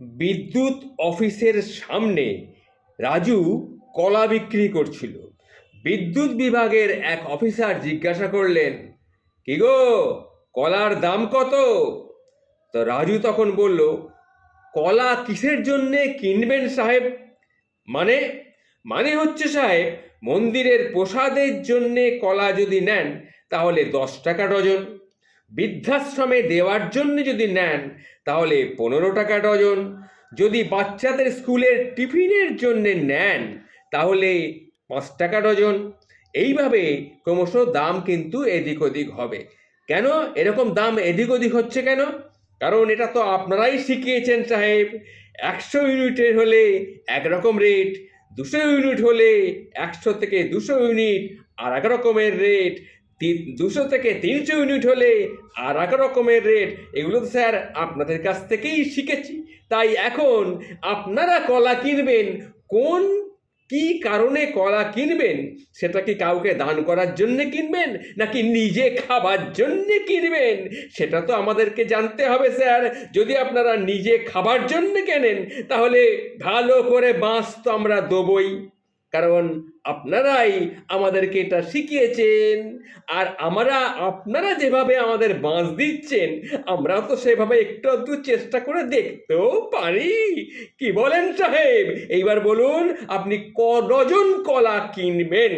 বিদ্যুৎ অফিসের সামনে রাজু কলা বিক্রি করছিল। বিদ্যুৎ বিভাগের এক অফিসার জিজ্ঞাসা করলেন, কি গো, কলার দাম কত? তো রাজু তখন বলল, কলা কিসের জন্যে কিনবেন সাহেব? মানে মানে হচ্ছে সাহেব, মন্দিরের প্রসাদের জন্যে কলা যদি নেন, তাহলে দশ টাকা ডজন। বৃদ্ধাশ্রমে দেওয়ার জন্য যদি নেন, তাহলে পনেরো টাকা ডজন। যদি বাচ্চাদের স্কুলের টিফিনের জন্য নেন, তাহলে পাঁচ টাকা ডজন। এইভাবে ক্রমশ দাম কিন্তু এদিক ওদিক হবে। কেন? এরকম দাম এদিক ওদিক হচ্ছে কেন? কারণ এটা তো আপনারাই শিখিয়েছেন সাহেব। একশো ইউনিটের হলে একরকম রেট, দুশো ইউনিট হলে একশো থেকে দুশো ইউনিট, আর এক রকমের রেট। দুশো থেকে তিনশো ইউনিট হলে আর এক রকমের রেট এগুলো তো স্যার আপনাদের কাছ থেকেই শিখেছি। তাই এখন আপনারা কলা কিনবেন, কোন কি কারণে কলা কিনবেন, সেটা কি কাউকে দান করার জন্য কিনবেন, নাকি নিজে খাবার জন্য কিনবেন, সেটা তো আমাদেরকে জানতে হবে স্যার যদি আপনারা নিজে খাবার জন্য কেনেন, তাহলে ভালো করে বাঁশ তো আমরা দেবই। কারণ আপনারাই আমাদেরকে এটা শিখিয়েছেন। আর আমরা আপনারা যেভাবে আমাদের বাঁশ দিচ্ছেন আমরা তো সেভাবে একটু আধটু চেষ্টা করে দেখতেও পারি। কি বলেন সাহেব? এইবার বলুন, আপনি ক ডজন কলা কিনবেন?